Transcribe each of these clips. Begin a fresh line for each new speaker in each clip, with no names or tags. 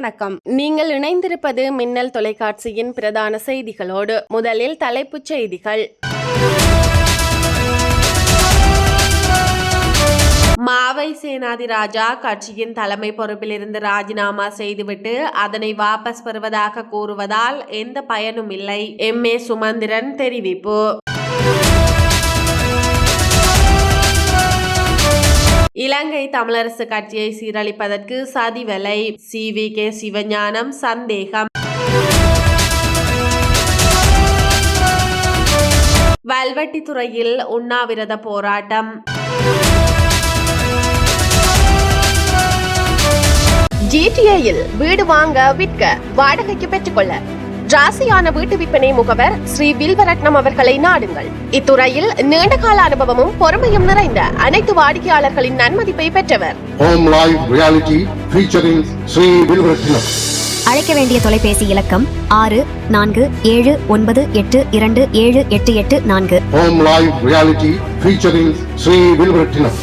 வணக்கம். நீங்கள் இணைந்திருப்பது மின்னல் தொலைக்காட்சியின் பிரதான செய்திகளோடு முதலில் தலைப்புச் செய்திகள். மாவை சேனாதி ராஜா கட்சியின் தலைமை பொறுப்பிலிருந்து ராஜினாமா செய்துவிட்டு அதனை வாபஸ் பெறுவதாக கூறுவதால் எந்த பயனும் இல்லை. எம். ஏ. சுமந்திரன் தெரிவிப்பு. இலங்கை தமிழரசு கட்சியை சீரழிப்பதற்கு சதிவலை சி. வி. கே. சிவஞானம் சந்தேகம். வல்வெட்டித்துறையில் உண்ணாவிரத போராட்டம். ஜிடிஏயில் வீடு வாங்க விற்க வாடகைக்கு பெற்றுக்கொள்ள ராசியான வீட்டு விற்பனை முகவர் ஸ்ரீ வில்வரட்னம் அவர்களை நாடுங்கள் இத்துறையில் நீண்டகால அனுபவமும் பொறுமையும் நிறைந்த அனைத்து வாடிக்கையாளர்களின் நன்மதிப்பை பெற்றவர்
Home Live Reality featuring Sri Vilvaratnam.
அழைக்க வேண்டிய தொலைபேசி இலக்கம் ஆறு நான்கு ஏழு ஒன்பது எட்டு இரண்டு ஏழு எட்டு எட்டு நான்கு
Home Live Reality featuring Sri Vilvaratnam.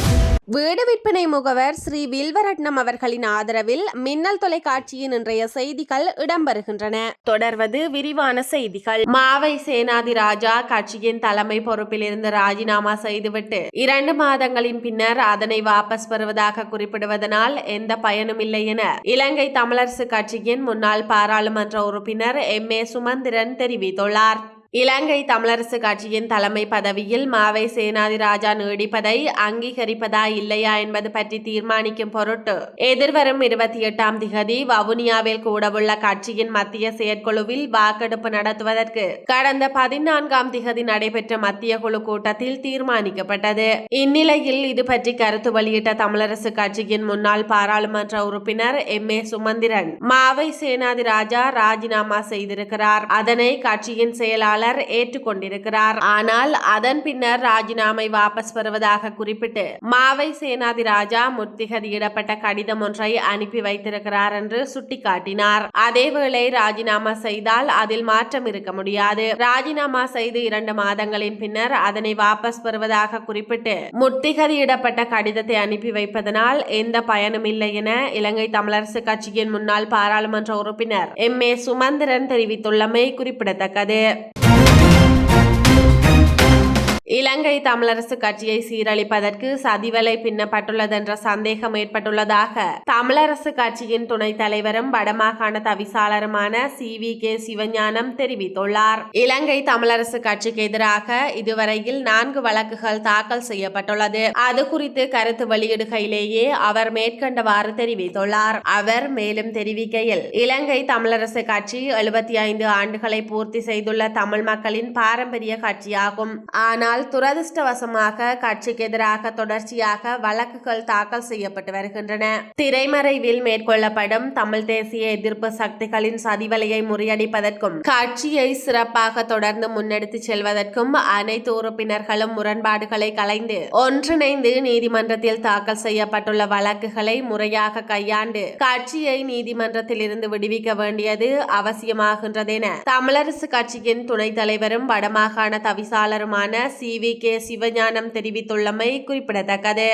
வீடு விற்பனை முகவர் ஸ்ரீ வில்வரட்னம் அவர்களின் ஆதரவில் மின்னல் தொலைக்காட்சியின் இன்றைய செய்திகள் இடம்பெறுகின்றன. தொடர்வது விரிவான செய்திகள். மாவை சேனாதி ராஜா கட்சியின் தலைமை பொறுப்பிலிருந்து ராஜினாமா செய்துவிட்டு இரண்டு மாதங்களின் பின்னர் அதனை வாபஸ் பெறுவதாக குறிப்பிடுவதனால் எந்த பயனும் இல்லை என இலங்கை தமிழரசு கட்சியின் முன்னாள் பாராளுமன்ற உறுப்பினர் எம் ஏ சுமந்திரன் தெரிவித்துள்ளார். இலங்கை தமிழரசு கட்சியின் தலைமை பதவியில் மாவை சேனாதிராஜா நீடிப்பதை அங்கீகரிப்பதா இல்லையா என்பது பற்றி தீர்மானிக்கும் பொருட்டு எதிர்வரும் இருபத்தி எட்டாம் திகதி வவுனியாவில் கூடவுள்ள கட்சியின் மத்திய செயற்குழுவில் வாக்கெடுப்பு நடத்துவதற்கு கடந்த பதினான்காம் திகதி நடைபெற்ற மத்திய குழு கூட்டத்தில் தீர்மானிக்கப்பட்டது. இந்நிலையில் இது பற்றி கருத்து வெளியிட்ட தமிழரசு கட்சியின் முன்னாள் பாராளுமன்ற உறுப்பினர் எம். ஏ. சுமந்திரன் மாவை சேனாதி ராஜா ராஜினாமா செய்திருக்கிறார். அதனை கட்சியின் செயலாளர் ஏற்றுக்கொண்டிருக்கிறார். ஆனால் அதன் பின்னர் ராஜினாமை வாபஸ் பெறுவதாக குறிப்பிட்டு மாவை சேனாதி ராஜா முத்திகதியிடப்பட்ட கடிதம் ஒன்றை அனுப்பி வைத்திருக்கிறார் என்று சுட்டிக்காட்டினார். அதேவேளை ராஜினாமா செய்தால் அதில் மாற்றம் இருக்க முடியாது. ராஜினாமா செய்து இரண்டு மாதங்களின் பின்னர் அதனை வாபஸ் பெறுவதாக குறிப்பிட்டு முத்திகதியிடப்பட்ட கடிதத்தை அனுப்பி வைப்பதனால் எந்த பயனும் இல்லை என இலங்கை தமிழரசு கட்சியின் முன்னாள் பாராளுமன்ற உறுப்பினர் எம். ஏ. சுமந்திரன் தெரிவித்துள்ளமை குறிப்பிடத்தக்கது. இலங்கை தமிழரசு கட்சியை சீரழிப்பதற்கு சதிவலை பின்னப்பட்டுள்ளதென்ற சந்தேகம் ஏற்பட்டுள்ளதாக தமிழரசு கட்சியின் துணைத் தலைவரும் வடமாகாண தவிசாளருமான சி வி கே சிவஞானம் தெரிவித்துள்ளார். இலங்கை தமிழரசு கட்சிக்கு எதிராக இதுவரையில் நான்கு வழக்குகள் தாக்கல் செய்யப்பட்டுள்ளது. அது குறித்து கருத்து வெளியிடுகையிலேயே அவர் மேற்கண்டவாறு தெரிவித்துள்ளார். அவர் மேலும் தெரிவிக்கையில் இலங்கை தமிழரசு கட்சி எழுபத்தி ஐந்து ஆண்டுகளை பூர்த்தி செய்துள்ள தமிழ் மக்களின் பாரம்பரிய கட்சியாகும். ஆனால் ஆனால் துரதிருஷ்டவசமாக கட்சிக்கு எதிராக தொடர்ச்சியாக வழக்குகள் தாக்கல் செய்யப்பட்டு வருகின்றன. திரைமறைவில் மேற்கொள்ளப்படும் தமிழ் தேசிய எதிர்ப்பு சக்திகளின் சதிவலையை முறியடிப்பதற்கும் கட்சியை சிறப்பாக தொடர்ந்து முன்னெடுத்து செல்வதற்கும் அனைத்து உறுப்பினர்களும் முரண்பாடுகளை கலைந்து ஒன்றிணைந்து நீதிமன்றத்தில் தாக்கல் செய்யப்பட்டுள்ள வழக்குகளை முறையாக கையாண்டு கட்சியை நீதிமன்றத்தில் இருந்து விடுவிக்க வேண்டியது அவசியமாகின்றது என தமிழரசு கட்சியின் துணைத் தலைவரும் வடமாகாண தவிசாளருமான சி. வி கே சிவஞானம் தெரிவித்துள்ளமை குறிப்பிடத்தக்கது.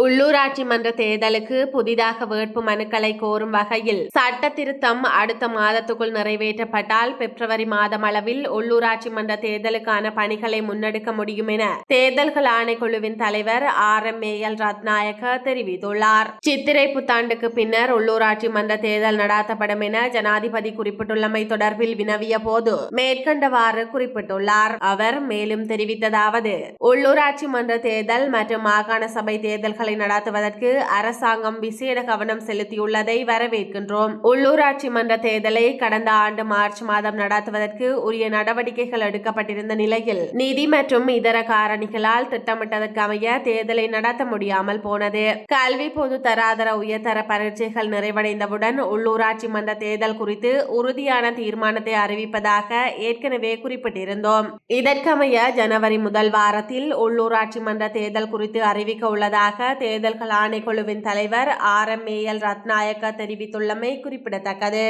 உள்ளூராட்சி மன்ற தேர்தலுக்கு புதிதாக வேட்பு மனுக்களை கோரும் வகையில் சட்ட திருத்தம் அடுத்த மாதத்துக்குள் நிறைவேற்றப்பட்டால் பிப்ரவரி மாதம் அளவில் உள்ளூராட்சி மன்ற தேர்தலுக்கான பணிகளை முன்னெடுக்க முடியும் என தேர்தல்கள் ஆணைக்குழுவின் தலைவர் R M A L Ratnayake தெரிவித்துள்ளார். சித்திரை புத்தாண்டுக்கு பின்னர் உள்ளூராட்சி மன்ற தேர்தல் நடாத்தப்படும் என ஜனாதிபதி குறிப்பிட்டுள்ளமை தொடர்பில் வினவிய போது மேற்கண்டவாறு குறிப்பிட்டுள்ளார். அவர் மேலும் தெரிவித்ததாவது உள்ளூராட்சி மன்ற தேர்தல் மற்றும் மாகாண சபை தேர்தல்கள் நடத்துவதற்கு அரசாங்கம் விசேட கவனம் செலுத்தியுள்ளதை வரவேற்கின்றோம். உள்ளூராட்சி மன்ற தேர்தலை கடந்த ஆண்டு மார்ச் மாதம் நடத்துவதற்கு உரிய நடவடிக்கைகள் எடுக்கப்பட்டிருந்த நிலையில் நிதி மற்றும் இதர காரணிகளால் திட்டமிட்டதற்கு அமைய தேர்தலை நடத்த முடியாமல் போனது. கல்வி பொது தராதர உயர்தர பரீட்சைகள் நிறைவடைந்தவுடன் உள்ளூராட்சி மன்ற தேர்தல் குறித்து உறுதியான தீர்மானத்தை அறிவிப்பதாக ஏற்கனவே குறிப்பிட்டிருந்தோம். இதற்கமைய ஜனவரி முதல் வாரத்தில் உள்ளூராட்சி மன்ற தேர்தல் குறித்து அறிவிக்க உள்ளதாக தேர்தல்கள் ஆணைக்குழுவின் தலைவர் R M A L Ratnayake தெரிவித்துள்ளமை குறிப்பிடத்தக்கது.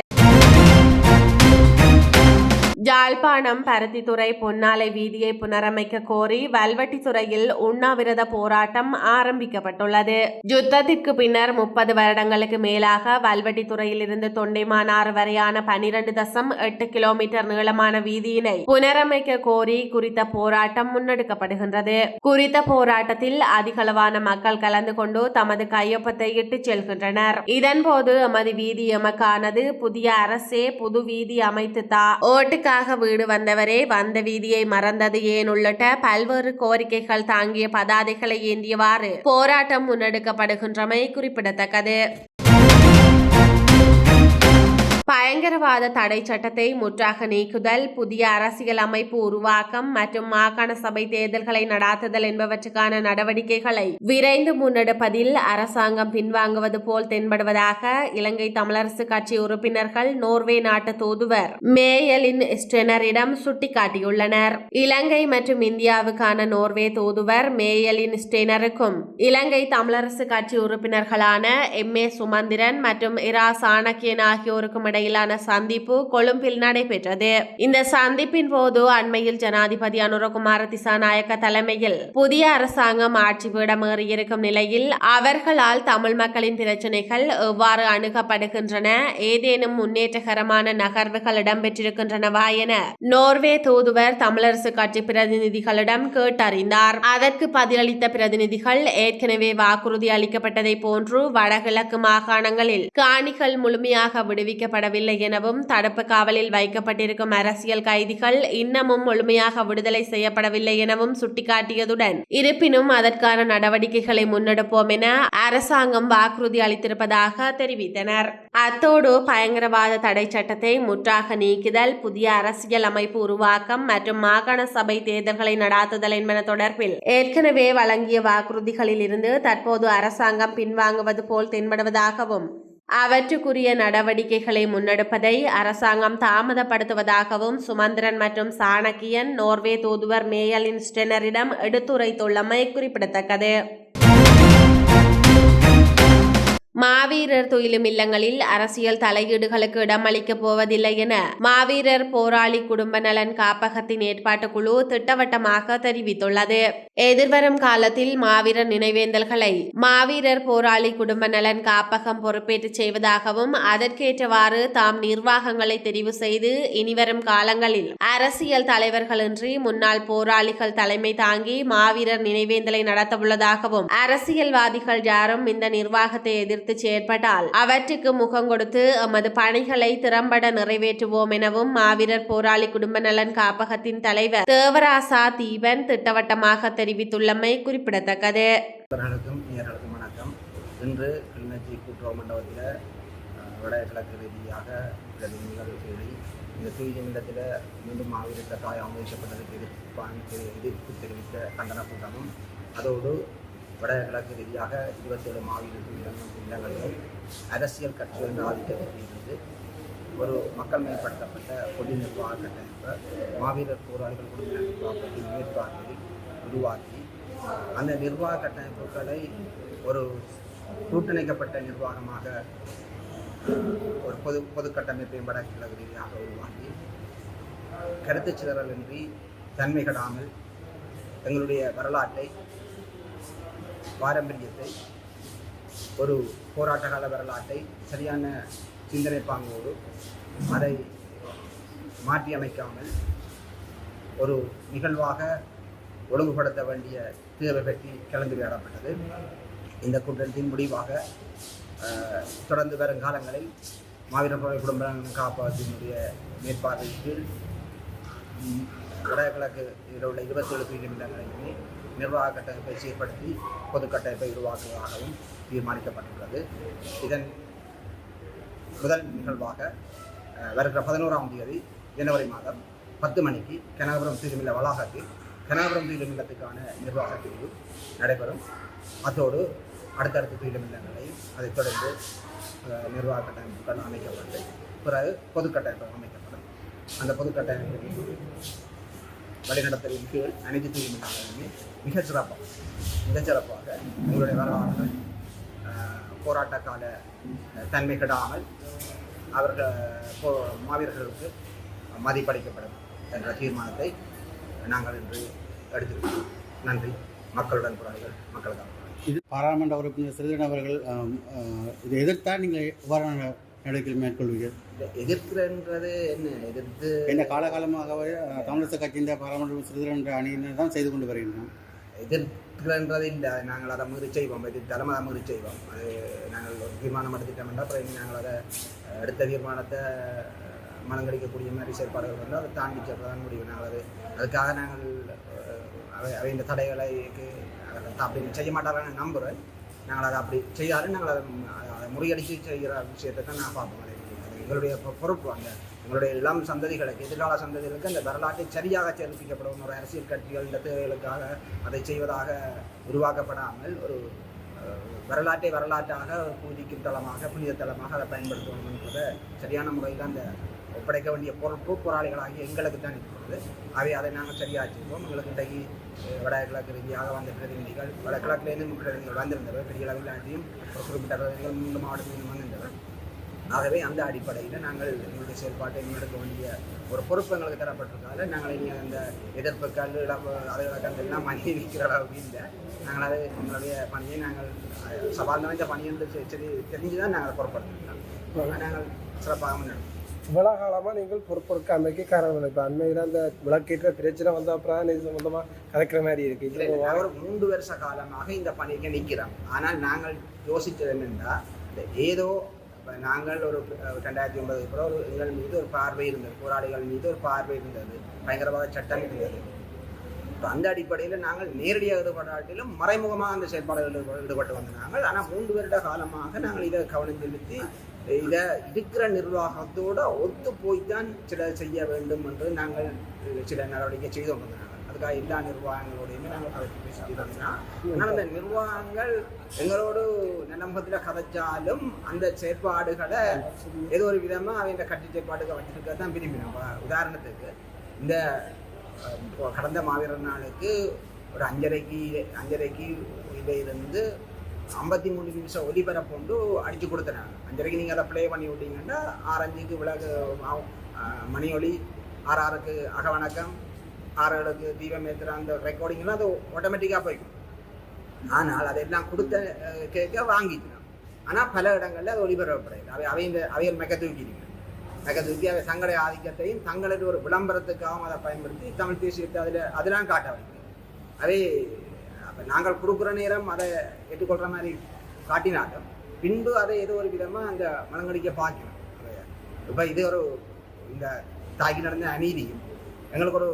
ஜாழ்ப்பாணம் பருத்தித்துறை பொன்னாலை வீதியை புனரமைக்க கோரி வல்வெட்டித்துறையில் உண்ணாவிரத போராட்டம் ஆரம்பிக்கப்பட்டுள்ளது. யுத்தத்திற்கு பின்னர் முப்பது வருடங்களுக்கு மேலாக வல்வெட்டித்துறையில் இருந்து தொண்டைமானார் வரையான பனிரெண்டு தசம் எட்டு கிலோமீட்டர் நீளமான வீதியினை புனரமைக்க கோரி குறித்த போராட்டம் முன்னெடுக்கப்படுகின்றது. குறித்த போராட்டத்தில் அதிகளவான மக்கள் கலந்து கொண்டு தமது கையொப்பத்தை இட்டுச் செல்கின்றனர். இதன்போது எமது வீதி எமக்கானது புதிய அரசே புது வீதி அமைத்து தா புதிதாக வீடு வந்தவரே வந்த வீதியை மறந்தது ஏன்? உள்ளிட்ட பல்வேறு கோரிக்கைகள் தாங்கிய பதாதைகளை ஏந்தியவாறு போராட்டம் முன்னெடுக்கப்படுகின்றமை குறிப்பிடத்தக்கது. பயங்கரவாத தடை சட்டத்தை முற்றாக நீக்குதல் புதிய அரசியல் அமைப்பு உருவாக்கம் மற்றும் மாகாண சபை தேர்தல்களை நடாத்துதல் என்பவற்றுக்கான நடவடிக்கைகளை விரைந்து முன்னெடுப்பதில் அரசாங்கம் பின்வாங்குவது போல் தென்படுவதாக இலங்கை தமிழரசு கட்சி உறுப்பினர்கள் நோர்வே நாட்டு தூதுவர் மேயலின் ஸ்டெனரிடம் சுட்டிக்காட்டியுள்ளனர். இலங்கை மற்றும் இந்தியாவுக்கான நோர்வே தூதுவர் மேயலின் ஸ்டெனருக்கும் இலங்கை தமிழரசு கட்சி உறுப்பினர்களான எம் ஏ சுமந்திரன் மற்றும் இரா சாணக்கியன் ஆகியோருக்கும் இடையிலான சந்திப்பு கொழும்பில் நடைபெற்றது. இந்த சந்திப்பின் போது அண்மையில் ஜனாதிபதி அனுரகுமார திசாநாயக்க தலைமையில் புதிய அரசாங்கம் ஆட்சி பீடமேறியிருக்கும் நிலையில் அவர்களால் தமிழ் மக்களின் பிரச்சனைகள் எவ்வாறு அணுகப்படுகின்றன ஏதேனும் முன்னேற்றகரமான நகர்வுகள் இடம்பெற்றிருக்கின்றனவா என நோர்வே தூதுவர் தமிழரசு கட்சி பிரதிநிதிகளிடம் கேட்டறிந்தார். அதற்கு பதிலளித்த பிரதிநிதிகள் ஏற்கனவே வாக்குறுதி அளிக்கப்பட்டதை போன்று வடகிழக்கு மாகாணங்களில் காணிகள் முழுமையாக விடுவிக்கப்பட விடுவிக்கப்படவில்லை எனவும் தடுப்பு காவலில் வைக்கப்பட்டிருக்கும் அரசியல் கைதிகள் இன்னமும் முழுமையாக விடுதலை செய்யப்படவில்லை எனவும் சுட்டிக்காட்டியதுடன் இருப்பினும் அதற்கான நடவடிக்கைகளை முன்னெடுப்போம் என அரசாங்கம் வாக்குறுதி அளித்திருப்பதாக தெரிவித்தனர். அத்தோடு பயங்கரவாத தடை சட்டத்தை முற்றாக நீக்குதல் புதிய அரசியல் அமைப்பு உருவாக்கம் மற்றும் மாகாண சபை தேர்தல்களை நடாத்துதல் என்பன தொடர்பில் ஏற்கனவே வழங்கிய வாக்குறுதிகளில் இருந்து தற்போது அரசாங்கம் பின்வாங்குவது போல் தென்படுவதாகவும் அவற்றுக்குரிய நடவடிக்கைகளை முன்னெடுப்பதை அரசாங்கம் தாமதப்படுத்துவதாகவும் சுமந்திரன் மற்றும் சாணக்கியன் நோர்வே தூதுவர் மேயலின் ஸ்டெனரிடம் எடுத்துரைத்துள்ளமை குறிப்பிடத்தக்கது. மாவீரர் துயிலும் இல்லங்களில் அரசியல் தலையீடுகளுக்கு இடமளிக்கப் போவதில்லை என மாவீரர் போராளி குடும்ப நலன் காப்பகத்தின் ஏற்பாட்டு குழு திட்டவட்டமாக தெரிவித்துள்ளது. எதிர்வரும் காலத்தில் மாவீரர் நினைவேந்தல்களை மாவீரர் போராளி குடும்ப நலன் காப்பகம் பொறுப்பேற்று செய்வதாகவும் அதற்கேற்றவாறு தாம் நிர்வாகங்களை தெரிவு செய்து இனிவரும் காலங்களில் அரசியல் தலைவர்களின்றி முன்னாள் போராளிகள் தலைமை தாங்கி மாவீரர் நினைவேந்தலை நடத்தவுள்ளதாகவும் அரசியல்வாதிகள் யாரும் இந்த நிர்வாகத்தை எதிர்த்து செயற்பட்டால் அவற்றுக்கு முகம் கொடுத்து எமது பணிகளை திறம்பட நிறைவேற்றுவோம் எனவும் மாவீரர் போராளி குடும்ப நலன் காப்பகத்தின் தலைவர் தேவராசா தீபன் திட்டவட்டமாக தெரிவித்துள்ளமை குறிப்பிடத்தக்கது.
வணக்கம் இன்று கிளிநொச்சி கூட்டுறவு மண்டபத்தில் வடகிழக்கு ரீதியாக பிரதிநிதிகள் கூடி இந்த தூய இல்லத்தில் மீண்டும் மாவீர கட்டாயம் அமைக்கப்பட்டதற்கு எதிர்ப்பு எதிர்ப்பு தெரிவித்த கண்டன கூட்டமும் அதோடு வடகிழக்கு ரீதியாக இருபத்தேழு மாவீர இடங்களிலும் அரசியல் கட்சிகளின் ஆதிக்கத்தில் இருந்து ஒரு மக்கள் மேம்படுத்தப்பட்ட பொது நிர்வாக கட்டமைப்பை மாவீரர் போராளிகள் குடும்ப நிர்வாகத்தை மேற்பார்வையில் உருவாக்கி அந்த நிர்வாக கட்டமைப்புகளை ஒரு கூட்டணிக்கப்பட்ட நிர்வாகமாக ஒரு பொது பொது கட்டமைப்பை வடகிழக்கு ரீதியாக உருவாக்கி கருத்து சிதறலின்றி தன்மை கெடாமல் எங்களுடைய வரலாற்றை பாரம்பரியத்தை ஒரு போராட்ட கால வரலாற்றை சரியான சிந்தனை பாங்கோடு அதை மாற்றி அமைக்காமல் ஒரு நிகழ்வாக ஒழுங்குபடுத்த வேண்டிய தேவை பற்றி கலந்துரையாடப்பட்டது இந்த கூட்டத்தின் முடிவாக தொடர்ந்து வரும் காலங்களில் மாவீர குடும்ப காப்பகத்தினுடைய மேற்பார்வையின் கீழ் வடகிழக்கு இதில் உள்ள இருபத்தேழு பிரிவு நிமிடங்களையுமே நிர்வாக கட்டமைப்பை சீர்படுத்தி பொது கட்டமைப்பை உருவாக்குவதாகவும் தீர்மானிக்கப்பட்டுள்ளது. இதன் முதல் நிகழ்வாக வருகிற பதினோராம் தேதி ஜனவரி மாதம் பத்து மணிக்கு கனகபுரம் தீர்மில்ல வளாகத்தில் கனகபுரம் தீர்மில்லத்துக்கான நிர்வாக பிரிவு நடைபெறும். அதோடு அடுத்தடுத்த தீர்மில்லங்களையும் அதைத் தொடர்ந்து நிர்வாக கட்டமைப்புகள் அமைக்கப்பட்டு பிறகு பொது கட்டமைப்பு அமைக்கப்படும். அந்த பொது கட்டமைப்பு வழிநடத்தலின் கீழ் அனைத்து தீர்மானங்களுமே மிகச்சிறப்பாக மிகச்சிறப்பாக உங்களுடைய வரலாறுகள் போராட்டக்கால போராட்ட கால தன்மை கெடாமல் அவர்கள் போ மாவீரர்களுக்கு மதிப்பளிக்கப்படும் என்ற தீர்மானத்தை நாங்கள் இன்று எடுத்திருக்கிறோம். நன்றி. மக்களுடன் போராளிகள் மக்களுக்காக
இது பாராளுமன்ற உறுப்பினர் சிறிதன் அவர்கள் இதை எதிர்த்தால் நீங்கள் எவ்வாறான நடவடிக்கைகள் மேற்கொள்வீர்கள்.
எதிர்க்கிறன்றது என்ன? எதிர்த்து
இந்த காலகாலமாகவே ஆ, தமிழரசு கட்சியின் பாராளுமன்ற சிறிதரன் என்ற அணியினர் தான் செய்து கொண்டு வருகின்றோம்
எதிர்க்கிறன்றது இல்லை. நாங்கள் அதை மீறி செய்வோம். எதிர்த்தாலும் அதை மீறி செய்வோம். அது நாங்கள் ஒரு தீர்மானம் எடுத்துட்டோம் என்றால் அப்புறம் நாங்கள் அதை எடுத்த தீர்மானத்தை மனங்கடிக்கக்கூடிய மாதிரி செயற்பாடுகள் வந்து அதை தாண்டி செல்றதான் முடியும். நாங்கள் அது அதுக்காக நாங்கள் அவை அவை இந்த தடைகளை அதை அப்படி செய்ய மாட்டாங்கன்னு நம்புகிறேன். நாங்கள் அதை அப்படி செய்யாலும் நாங்கள் அதை அதை முறியடித்து செய்கிற விஷயத்தை தான் நான் பார்ப்போம். எங்களுடைய பொ- பொறுப்பு அந்த எங்களுடைய இளம் சந்ததிகளுக்கு எதிர்கால சந்ததிகளுக்கு அந்த வரலாற்றை சரியாக செலுத்திக்கப்படும் ஒரு அரசியல் கட்சிகள் இந்த தேவைகளுக்காக அதை செய்வதாக உருவாக்கப்படாமல் ஒரு வரலாற்றை வரலாற்றாக பூஜிக்கும் தளமாக புனித தளமாக அதை பயன்படுத்தணும் என்பதை சரியான முறையில் அந்த ஒப்படைக்க வேண்டிய பொறுப்பு போராளிகளாகி எங்களுக்கு தான் இருக்கிறது. அவை அதை நாங்கள் சரியாக எங்களுக்கு இன்றைக்கு வடகிழக்கு ரீதியாக வந்த பிரதிநிதிகள் வடகிழக்கிலேருந்து பிரதிநிதிகள் வந்திருந்தவர் பெரிய அளவிலாட்டியும் ஒரு குறிப்பிட்ட பிரதிநிதிகள் மூன்று மாவட்டத்திலும் வந்திருந்தவர் ஆகவே அந்த அடிப்படையில் நாங்கள் எங்களுடைய செயல்பாட்டை முன்னெடுக்க வேண்டிய ஒரு பொறுப்பு எங்களுக்கு தரப்பட்டிருக்காது. நாங்கள் இனி அந்த எதிர்ப்புகள் இழப்பு அதுகளை கண்டெல்லாம் மணி நிற்கிற அளவுக்கு இல்லை. நாங்கள் அது எங்களுடைய பணியை நாங்கள் சவால் நிறைந்த பணி என்று தெரிஞ்சு தான் நாங்கள் பொறுப்படுத்திருக்கோம். நாங்கள் சிறப்பாக முன்னெடுப்போம்.
இவ்வளோ நீங்கள் நீங்கள் பொறுப்பெடுக்காமைக்கு காரணம் இப்போ அண்மையில் அந்த விளக்கேற்ற பிரச்சனை வந்த அப்புறம் இது சம்மந்தமாக கலக்கிற மாதிரி இருக்கு.
இதில் ஒரு மூன்று வருஷ காலமாக இந்த பணிக்கு நிற்கிறோம் ஆனால் நாங்கள் யோசித்தது என்னென்னா இந்த ஏதோ நாங்கள் ஒரு ரெண்டாயிரத்தி ஒன்பதுக்கு அப்புறம் ஒரு எங்கள் மீது ஒரு பார்வை இருந்தது போராளிகள் மீது ஒரு பார்வை இருந்தது பயங்கரவாத சட்டம் இருந்தது. இப்போ அந்த அடிப்படையில் நாங்கள் நேரடியாக ஈடுபடாட்டிலும் மறைமுகமாக அந்த செயல்பாடுகளில் ஈடுபட்டு வந்த நாங்கள். ஆனால் மூன்று வருட காலமாக நாங்கள் இதை கவனம் செலுத்தி இதை இருக்கிற நிர்வாகத்தோட ஒத்து போய்த்தான் சில செய்ய வேண்டும் என்று நாங்கள் சில நடவடிக்கை செய்து கொண்டிருந்தாங்க அதுக்காக எல்லா நிர்வாகங்களோடையுமே நாங்கள் கதைச்சு பேசிட்டு ஆனால் அந்த நிர்வாகங்கள் எங்களோடு நிலம்பத்தில் கதைச்சாலும் அந்த செயற்பாடுகளை ஏதோ ஒரு விதமாக அவங்க கட்சி செயற்பாடுகள் வச்சிருக்க தான் விரும்பினோம். உதாரணத்துக்கு இந்த கடந்த மாவீரர் நாளுக்கு ஒரு அஞ்சரைக்கு அஞ்சரைக்கு இதில் இருந்து ஐம்பத்தி மூணு நிமிஷம் ஒலிபரப்புண்டு அடித்து கொடுத்துனாங்க அஞ்சரைக்கு நீங்கள் அதை ப்ளே பண்ணி விட்டீங்கன்னா ஆரஞ்சுக்கு விளக்கு மணி ஒளி ஆறு ஆறுக்கு அகவணக்கம் ஆறு ஏழுக்கு தீபம் ஏற்றுற அந்த ரெக்கார்டிங்லாம் அது ஆட்டோமேட்டிக்காக போய்க்கும் ஆனால் அதெல்லாம் கொடுத்த கேட்க வாங்கிக்கலாம் ஆனால் பல இடங்களில் அது ஒளிபரப்பப்படையாது அவை அவை இந்த அவைகள் மெக்க தூக்கிடுங்க மெக்க தூக்கி அவை தங்களுடைய ஆதிக்கத்தையும் தங்களது ஒரு விளம்பரத்துக்காகவும் அதை பயன்படுத்தி தமிழ் தேசியத்தை அதில் அதெல்லாம் காட்ட வைக்கும் அதே அப்போ நாங்கள் கொடுக்குற நேரம் அதை ஏற்றுக்கொள்கிற மாதிரி காட்டினாலும் பின்பு அதை ஏதோ ஒரு விதமாக அந்த மலங்கடிக்க பார்க்கணும் இப்போ இது ஒரு இந்த தாக்கி நடந்த அநீதியும் எங்களுக்கு ஒரு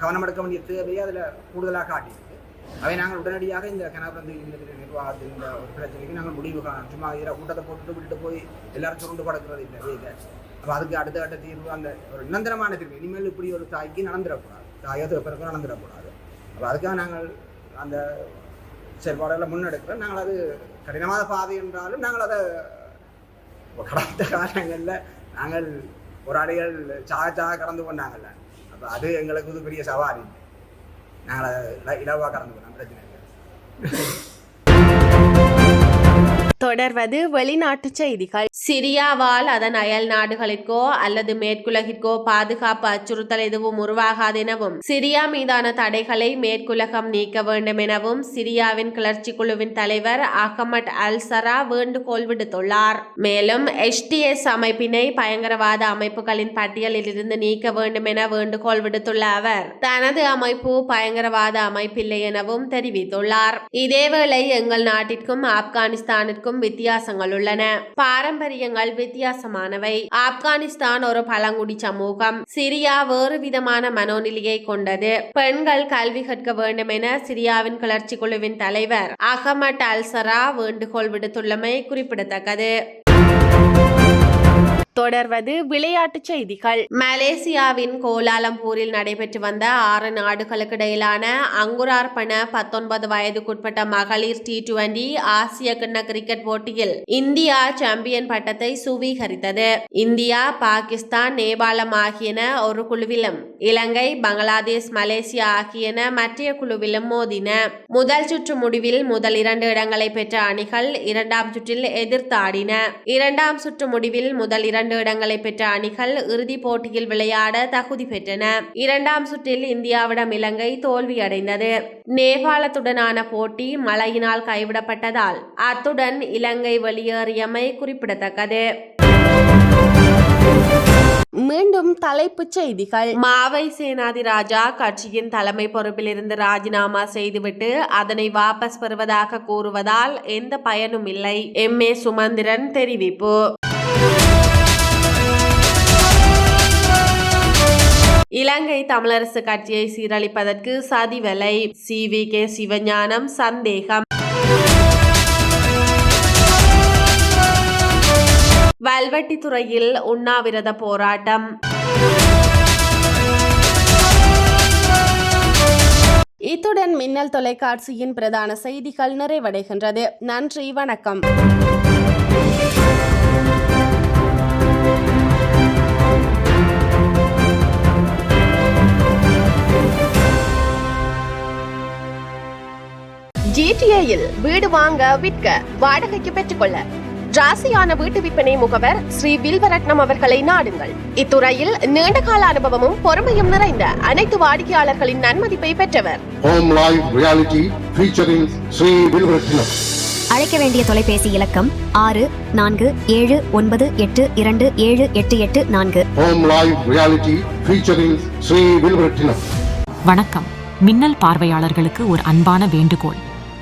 கவனம் எடுக்க வேண்டிய தேவையை அதில் கூடுதலாக காட்டியிருக்கு. அவை நாங்கள் உடனடியாக இந்த கனகபந்து இல்லத்தின் நிர்வாகத்தில் இந்த ஒரு பிரச்சனைக்கு நாங்கள் முடிவு காணோம் சும்மா இதில் கூட்டத்தை போட்டுட்டு விட்டுட்டு போய் எல்லாரும் சுருண்டு படுக்கிறது இல்லை இல்லை. அப்போ அதுக்கு அடுத்த கட்ட தீர்வு அந்த ஒரு நிரந்தரமான தீர்வு. இனிமேல் இப்படி ஒரு தாய்க்கு நடந்துடக்கூடாது. தாயோ பிறகு நடந்துடக்கூடாது. அப்போ அதுக்காக நாங்கள் அந்த செயல்பாடுகளை முன்னெடுக்கிறோம். நாங்கள் அது கடினமான பாதை என்றாலும் நாங்கள் அதை கடந்த காலங்களில் நாங்கள் போராளிகள் சாக சாக கடந்து கொண்டாங்கல்ல அப்போ அது எங்களுக்கு வந்து பெரிய சவாரி நாங்கள் அதை இலவாக கடந்து போனோம். பிரச்சனை இல்லை.
தொடர்வது வெளிநாட்டுச் செய்திகள். சிரியாவால் அதன் அயல் நாடுகளிற்கோ அல்லது மேற்குலகிற்கோ பாதுகாப்பு அச்சுறுத்தல் எதுவும் உருவாகாது எனவும் சிரியா மீதான தடைகளை மேற்குலகம் நீக்க வேண்டும் எனவும் சிரியாவின் கிளர்ச்சி குழுவின் தலைவர் அகமட் அல் சரா வேண்டுகோள் விடுத்துள்ளார். மேலும் எஸ்டிஎஸ் அமைப்பினை பயங்கரவாத அமைப்புகளின் பட்டியலில் இருந்து நீக்க வேண்டும் என வேண்டுகோள் விடுத்துள்ள அவர் தனது அமைப்பு பயங்கரவாத அமைப்பில்லை எனவும் தெரிவித்துள்ளார். இதேவேளை எங்கள் நாட்டிற்கும் ஆப்கானிஸ்தானிற்கும் வித்தியாசங்கள் உள்ளன. பாரம்பரியங்கள் வித்தியாசமானவை. ஆப்கானிஸ்தான் ஒரு பழங்குடி சமூகம். சிரியா வேறு விதமான மனோநிலையை கொண்டது. பெண்கள் கல்வி கற்க வேண்டும் என சிரியாவின் கிளர்ச்சி குழுவின் தலைவர் அகமட் அல்சரா வேண்டுகோள் விடுத்துள்ளமை குறிப்பிடத்தக்கது. தொடர்வது விளையாட்டுச் செய்திகள். மலேசியாவின் கோலாலம்பூரில் நடைபெற்று வந்த ஆறு நாடுகளுக்கு இடையிலான அங்குரார்ப்பண பத்தொன்பது வயதுக்குட்பட்ட மகளிர் டி டுவெண்டி ஆசிய கிண்ண கிரிக்கெட் போட்டியில் இந்தியா சாம்பியன் பட்டத்தை சுவீகரித்தது. இந்தியா பாகிஸ்தான் நேபாளம் ஆகியன ஒரு குழுவிலும் இலங்கை பங்களாதேஷ் மலேசியா ஆகியன மற்றைய குழுவிலும் மோதின. முதல் சுற்று முடிவில் முதல் இரண்டு இடங்களை பெற்ற அணிகள் இரண்டாம் சுற்றில் எதிர்த்தாடின இரண்டாம் சுற்று முடிவில் முதல் இரண்டு இரண்டு இடங்களை பெற்ற அணிகள் இறுதிப் போட்டியில் விளையாட தகுதி பெற்றன. இரண்டாம் சுற்றில் இந்தியாவிடம் இலங்கை தோல்வியடைந்தது. நேபாளத்துடனான போட்டி மழையினால் கைவிடப்பட்டதால் அத்துடன் இலங்கை வெளியேறியமை குறிப்பிடத்தக்கது. மீண்டும் தலைப்புச் செய்திகள். மாவை சேனாதி ராஜா கட்சியின் தலைமை பொறுப்பிலிருந்து ராஜினாமா செய்துவிட்டு அதனை வாபஸ் பெறுவதாக கூறுவதால் எந்த பயனும் இல்லை. எம். ஏ. சுமந்திரன் தெரிவிப்பு. இலங்கை தமிழரசு கட்சியை சீரழிப்பதற்கு சதிவலை. சி. வி. கே. சிவஞானம் சந்தேகம். வல்வெட்டித்துறையில் உண்ணாவிரத போராட்டம். இத்துடன் மின்னல் தொலைக்காட்சியின் பிரதான செய்திகள் நிறைவடைகின்றது. நன்றி வணக்கம். ஜிடிஏயில் வீடு வாங்க விற்க வாடகைக்கு பெற்றுக்கொள்ள. ராசியான வீட்டு விற்பனை முகவர் ஸ்ரீ வில்வரட்னம் அவர்களை நாடுங்கள். இத்துறையில் நீண்டகால அனுபவமும் பொறுமையும் நிறைந்த அனைத்து வாடிக்கையாளர்களின் நன்மதிப்பை பெற்றவர்.
Home Live Reality featuring Sri Vilvaratnam.
அழைக்க வேண்டிய தொலைபேசி இலக்கம் ஆறு நான்கு ஏழு ஒன்பது எட்டு இரண்டு ஏழு எட்டு எட்டு நான்கு.
Home Live Reality featuring Sri Vilvaratnam.
வணக்கம். மின்னல் பார்வையாளர்களுக்கு ஒரு அன்பான வேண்டுகோள்.